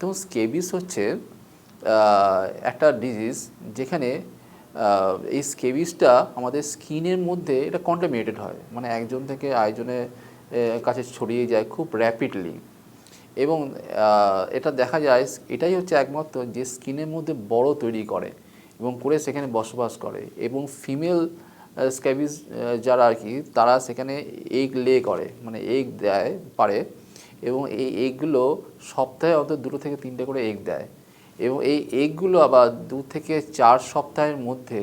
তো স্কেবিস হচ্ছে একটা ডিজিজ যেখানে এই স্কেবিসটা আমাদের স্কিনের মধ্যে এটা কন্টামিনেটেড হয়। মানে একজন থেকে আরেকজনের আহ, কাছে ছড়িয়ে যায় খুব র্যাপিডলি এবং এটা দেখা যায় এটাই হচ্ছে একমাত্র যে স্কিনের মধ্যে বড় তৈরি করে এবং করে সেখানে বসবাস করে। এবং ফিমেল স্ক্যাবিস যারা আর কি তারা সেখানে এগ লে করে। মানে এগ দেয় পারে। এবং এই এগগুলো সপ্তাহে অন্তত দুটো থেকে তিনটে করে এগ দেয়। এবং এই এগগুলো আবার দু থেকে চার সপ্তাহের মধ্যে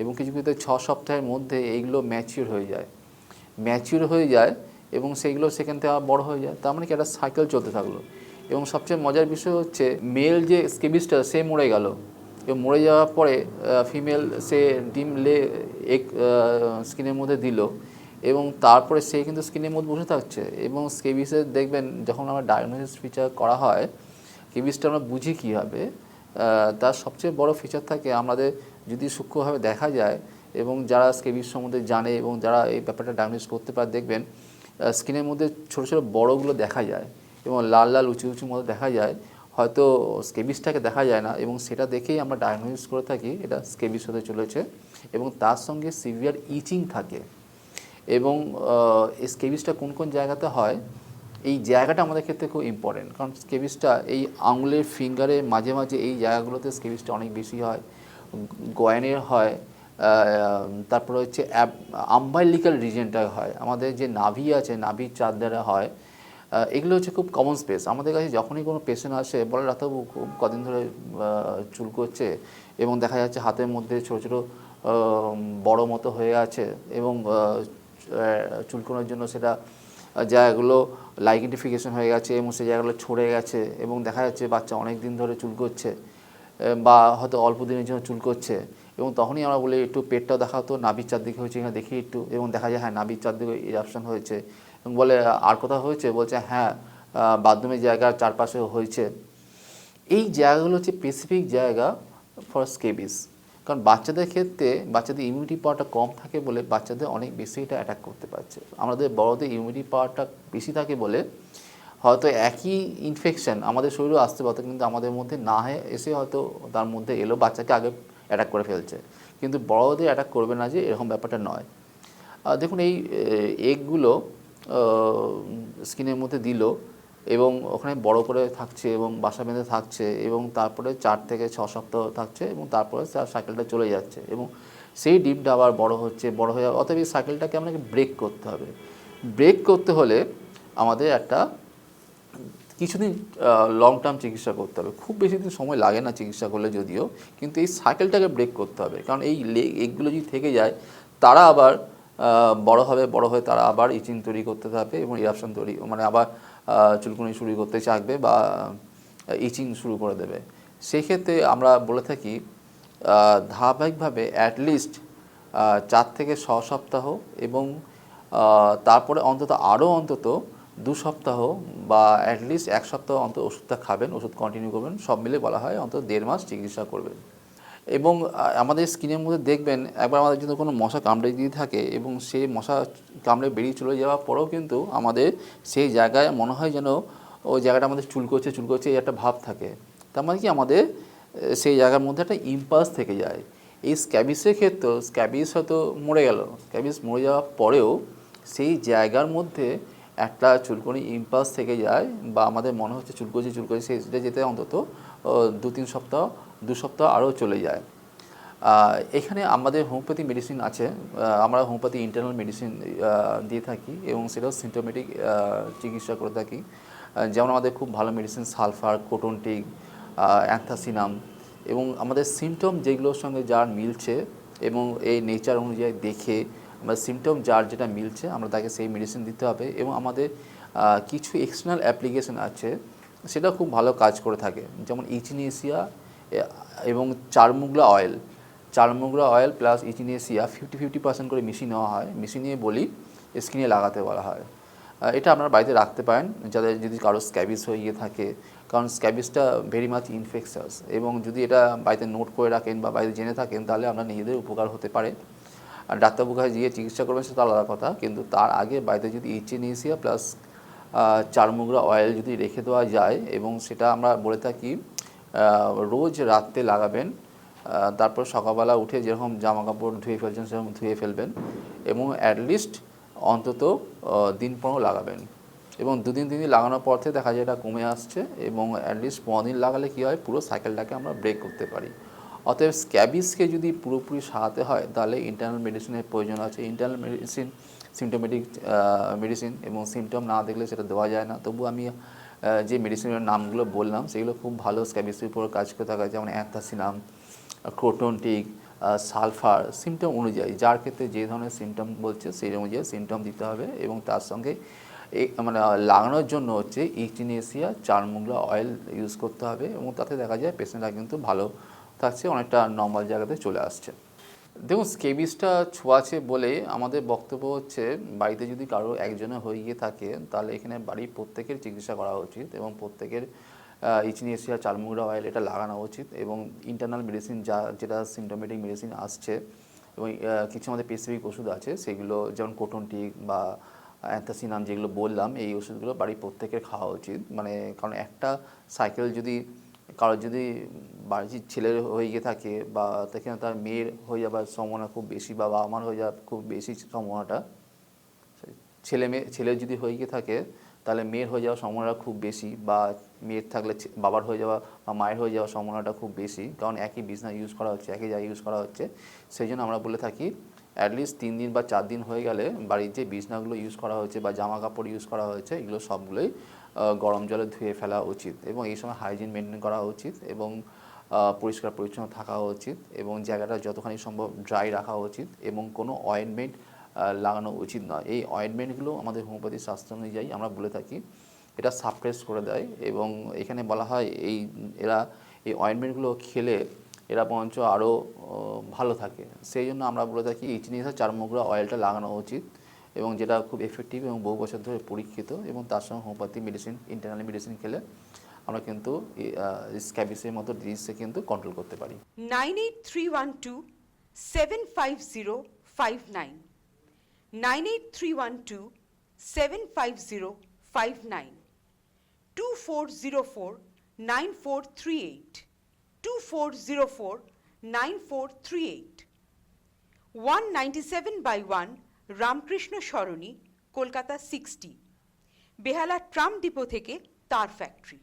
এবং কিছু কিছু ছ সপ্তাহের মধ্যে এইগুলো ম্যাচিউর হয়ে যায়। ম্যাচিউর হয়ে যায় এবং সেইগুলো সেখান থেকে আবার বড় হয়ে যায়। তার মানে কি একটা সাইকেল চলতে থাকল। এবং সবচেয়ে মজার বিষয় হচ্ছে মেল যে স্কেবিসটা সে মরে গেল। এবং মরে যাওয়ার পরে ফিমেল সে ডিম লে এক স্কিনের মধ্যে দিল। এবং তারপরে সে কিন্তু স্কিনের মধ্যে বসে থাকছে এবং স্কেবিসের দেখবেন যখন আমরা ডায়াগনোসিস ফিচার করা হয় স্কেবিসটা আমরা বুঝি কীভাবে তার সবচেয়ে বড় ফিচার থাকে আমাদের যদি সূক্ষ্মভাবে দেখা যায় এবং যারা স্কেবিস সম্বন্ধে জানে এবং যারা এই ব্যাপারটা ডায়াগনোস করতে পারে দেখবেন স্কিনের মধ্যে ছোটো ছোটো বড়গুলো দেখা যায় এবং লাল লাল উঁচু উঁচু মতো দেখা যায়, হয়তো স্কেবিসটাকে দেখা যায় না এবং সেটা দেখেই আমরা ডায়াগনোসিস করে থাকি এটা স্কেবিস হতে চলেছে এবং তার সঙ্গে সিভিয়ার ইচিং থাকে। এবং স্কেবিসটা কোন কোন জায়গাতে হয়, এই জায়গাটা আমাদের ক্ষেত্রে খুব ইম্পর্টেন্ট কারণ স্কেবিসটা এই আঙুলের ফিঙ্গারে মাঝে মাঝে এই জায়গাগুলোতে স্কেবিসটা অনেক বেশি হয় গয়নের হয় তারপরে হচ্ছে আম্বাইলিক্যাল রিজনটা হয়, আমাদের যে নাভি আছে, নাভির দ্বারা হয় এগুলো হচ্ছে খুব কমন স্পেস আমাদের কাছে যখনই কোনো পেশেন্ট আসে, বলে ডাক্তারবাবু খুব কদিন ধরে চুল করছে এবং দেখা যাচ্ছে হাতের মধ্যে ছোটো ছোটো বড় মতো হয়ে আছে এবং চুলকোনোর জন্য সেটা জায়গাগুলো লাইকেন্টিফিকেশন হয়ে গেছে এবং সেই জায়গাগুলো ছড়ে গেছে এবং দেখা যাচ্ছে বাচ্চা অনেক দিন ধরে চুল করছে বা হয়তো অল্প দিনের জন্য চুল করছে এবং তখনই আমরা বলি একটু পেটটাও দেখা দেখাতো নাভির চারদিকে হয়েছে এখানে দেখি একটু এবং দেখা যায় হ্যাঁ নাভির চারদিকে ইরাপশন হয়েছে এবং বলে, আর কোথাও হয়েছে? বলছে হ্যাঁ বাথরুমের জায়গা চারপাশে হয়েছে। এই জায়গাগুলো হচ্ছে স্পেসিফিক জায়গা ফর স্কেবিস কারণ বাচ্চাদের ক্ষেত্রে বাচ্চাদের ইমিউনিটি পাওয়ারটা কম থাকে বলে বাচ্চাদের অনেক বেশি এটা অ্যাটাক করতে পারছে। আমাদের বড়দের ইমিউনিটি পাওয়ারটা বেশি থাকে বলে হয়তো একই ইনফেকশন আমাদের শরীরেও আসতে পারতো, কিন্তু আমাদের মধ্যে না হয়ে এসে হয়তো তার মধ্যে এলো, বাচ্চাকে আগে অ্যাটাক করে ফেলছে। কিন্তু বড়দের অ্যাটাক করবে না যে এরকম ব্যাপারটা নয়। দেখুন এই এগগুলো স্কিনের মধ্যে দিল এবং ওখানে বড় করে থাকছে এবং বাসা বেঁধে থাকছে এবং তারপরে চার থেকে ছ সপ্তাহ থাকছে এবং তারপরে তার সাইকেলটা চলে যাচ্ছে এবং সেই ডিমটা আবার বড় হচ্ছে, বড় হয়ে অতএব এই সাইকেলটাকে আপনাকে ব্রেক করতে হবে। ব্রেক করতে হলে আমাদের একটা কিছুদিন লং টার্ম চিকিৎসা করতে হবে। খুব বেশি দিন সময় লাগে না চিকিৎসা করলে যদিও, কিন্তু এই সাইকেলটাকে ব্রেক করতে হবে। কারণ এই লেগ এগুলো যদি থেকে যায়, তারা আবার বড় হবে, বড় হয়ে তারা আবার ইচিং তৈরি করতে থাকবে এবং ইরাপশন তৈরি মানে আবার চুলকুনি শুরু করতে চাকবে বা ইচিং শুরু করে দেবে। সেক্ষেত্রে আমরা বলে থাকি ধারাবাহিকভাবে অ্যাটলিস্ট চার থেকে ছ সপ্তাহ এবং তারপরে অন্তত আরও অন্তত দু সপ্তাহ বা অ্যাটলিস্ট এক সপ্তাহ অন্তত ওষুধটা খাবেন, ওষুধ কন্টিনিউ করবেন। সব মিলে বলা হয় অন্তত দেড় মাস চিকিৎসা করবেন। এবং আমাদের স্কিনের মধ্যে দেখবেন একবার আমাদের যদি কোনো মশা কামড়ে দিয়ে থাকে এবং সেই মশা কামড়ে বেরিয়ে চলে যাওয়ার পরেও কিন্তু আমাদের সেই জায়গায় মনে হয় যেন ওই জায়গাটা আমাদের চুল করছে চুল করছে এই একটা ভাব থাকে। তার মানে কি আমাদের সেই জায়গার মধ্যে একটা ইম্পাস থেকে যায়। এই স্ক্যাবিসের ক্ষেত্রেও, স্ক্যাবিস হয়তো মরে গেল, স্ক্যাবিস মরে যাওয়ার পরেও সেই জায়গার মধ্যে একটা চুলকনি ইম্পাস থেকে যায় বা আমাদের মনে হচ্ছে চুলকোচি চুলকোচি সেটা যেতে অন্তত দু তিন সপ্তাহ দু সপ্তাহ আরও চলে যায়। এখানে আমাদের হোমিওপ্যাথি মেডিসিন আছে আমরা হোমিওপ্যাথি ইন্টারনাল মেডিসিন দিয়ে থাকি এবং সেটাও সিমটোমেটিক চিকিৎসা করে থাকি। যেমন আমাদের খুব ভালো মেডিসিন সালফার কোটনটিক অ্যান্থাসিনাম এবং আমাদের সিমটম যেগুলোর সঙ্গে যার মিলছে এবং এই নেচার অনুযায়ী দেখে আমরা সিমটম যার যেটা মিলছে, আমরা তাকে সেই মেডিসিন দিতে হবে এবং আমাদের কিছু এক্সটার্নাল অ্যাপ্লিকেশন আছে সেটা খুব ভালো কাজ করে থাকে। যেমন ইচিনেসিয়া এবং chaulmoogra oil chaulmoogra oil plus echinacea fifty fifty percent করে মিশিয়ে নেওয়া হয়। মিশিয়ে নিয়ে বলি স্কিনে লাগাতে বলা হয়। এটা আপনারা বাড়িতে রাখতে পারেন, যাদের যদি কারও স্ক্যাবিস হয়ে গিয়ে থাকে, কারণ স্ক্যাবিসটা ভেরি মাচ ইনফেকশাস এবং যদি এটা বাড়িতে নোট করে রাখেন বা বাড়িতে জেনে থাকেন, তাহলে আপনার নিজেদের উপকার হতে পারে। আর ডাক্তারবাবু কাছে গিয়ে চিকিৎসা করবেন সেটা আলাদা কথা, কিন্তু তার আগে বাড়িতে যদি ইচিনেসিয়া প্লাস চারমুগরা অয়েল যদি রেখে দেওয়া যায় এবং সেটা আমরা বলে থাকি রোজ রাত্রে লাগাবেন তারপর সকালবেলা উঠে যেরকম জামা কাপড় ধুয়ে ফেলছেন, সেরকম ধুয়ে ফেলবেন এবং অ্যাটলিস্ট অন্তত দিন পনেরো লাগাবেন। এবং দুদিন, তিন দিন লাগানোর পর থেকে দেখা যায় এটা কমে আসছে এবং অ্যাটলিস্ট পনেরো দিন লাগালে কী হয়, পুরো সাইকেলটাকে আমরা ব্রেক করতে পারি। অতএব স্ক্যাবিসকে যদি পুরোপুরি সারাতে হয়, তাহলে ইন্টারনাল মেডিসিনের প্রয়োজন আছে। ইন্টারনাল মেডিসিন সিমটোমেটিক মেডিসিন এবং সিমটম না দেখলে সেটা দেওয়া যায় না। তবু আমি যে মেডিসিনের নামগুলো বললাম, সেগুলো খুব ভালো স্ক্যাবিসের উপর কাজ করে থাকা যেমন অ্যান্থাসিনাম ক্রোটনটিক সালফার সিমটম অনুযায়ী যার ক্ষেত্রে যে ধরনের সিমটম বলছে, সেই অনুযায়ী সিমটম দিতে হবে এবং তার সঙ্গে এই মানে লাগানোর জন্য হচ্ছে ইচিনেসিয়া চারমুগলা অয়েল ইউজ করতে হবে এবং তাতে দেখা যায় পেশেন্টরা কিন্তু ভালো থাকছে, অনেকটা নর্মাল জায়গাতে চলে আসছে। দেখুন স্কেবিসটা ছোঁয়াছে বলে আমাদের বক্তব্য হচ্ছে, বাড়িতে যদি কারও একজনে হয়ে গিয়ে থাকে, তাহলে এখানে বাড়ির প্রত্যেকের চিকিৎসা করা উচিত এবং প্রত্যেকের ইচিনেসিয়া চারমুগড়া অয়েল এটা লাগানো উচিত এবং ইন্টারনাল মেডিসিন যা, যেটা সিমটোমেটিক মেডিসিন আসছে এবং কিছু আমাদের স্পেসিফিক ওষুধ আছে, সেগুলো যেমন কোটনটিক বা অ্যান্থাসিনাম যেগুলো বললাম, এই ওষুধগুলো বাড়ির প্রত্যেকের খাওয়া উচিত। মানে কারণ একটা সাইকেল যদি কারোর যদি বাড়ির ছেলের হয়ে গিয়ে থাকে বা সেখানে তার মেয়ের হয়ে যাবার সম্ভাবনা খুব বেশি বা বাবা মার হয়ে যাওয়ার খুব বেশি সম্ভাবনাটা ছেলে মেয়ে ছেলের যদি হয়ে গিয়ে থাকে, তাহলে মেয়ের হয়ে যাওয়ার সম্ভাবনা খুব বেশি বা মেয়ের থাকলে বাবার হয়ে যাওয়া বা মায়ের হয়ে যাওয়ার সম্ভাবনাটা খুব বেশি। কারণ একই বিজনেস ইউজ করা হচ্ছে, একই জায়গায় ইউজ করা হচ্ছে। সেই জন্য আমরা বলে থাকি অ্যাটলিস্ট তিন দিন বা চার দিন হয়ে গেলে বাড়ির যে বিছনাগুলো ইউজ করা হয়েছে বা জামা কাপড় ইউজ করা হয়েছে এগুলো সবগুলোই গরম জলে ধুয়ে ফেলা উচিত এবং এই সময় হাইজিন মেনটেন করা উচিত এবং পরিষ্কার পরিচ্ছন্ন থাকা উচিত এবং জায়গাটা যতখানি সম্ভব ড্রাই রাখা উচিত এবং কোনো অয়েনমেন্ট লাগানো উচিত নয়। এই অয়েনমেন্টগুলো আমাদের হোমিওপ্যাথি স্বাস্থ্য অনুযায়ী আমরা বলে থাকি, এটা সাপ্রেস করে দেয় এবং এখানে বলা হয় এই, এরা, এই অয়েনমেন্টগুলো খেলে এরা বরঞ্চ আরও ভালো থাকে। সেই জন্য আমরা বলে থাকি ইচনিসা চারমুগরা অয়েলটা লাগানো উচিত এবং যেটা খুব এফেক্টিভ এবং বহু বছর ধরে পরীক্ষিত এবং তার সঙ্গে হোমিওপ্যাথি মেডিসিন ইন্টারনাল মেডিসিন খেলে আমরা কিন্তু স্ক্যাবিসের মতো ডিজিজকে কিন্তু কন্ট্রোল করতে পারি। Nine eight three one two seven five zero five nine nine eight three one two seven five zero five nine two four zero four nine four three eight two four zero four nine four three eight one ninety seven by one Ramkrishna Sarani Kolkata sixty Behala tram depot থেকে তার factory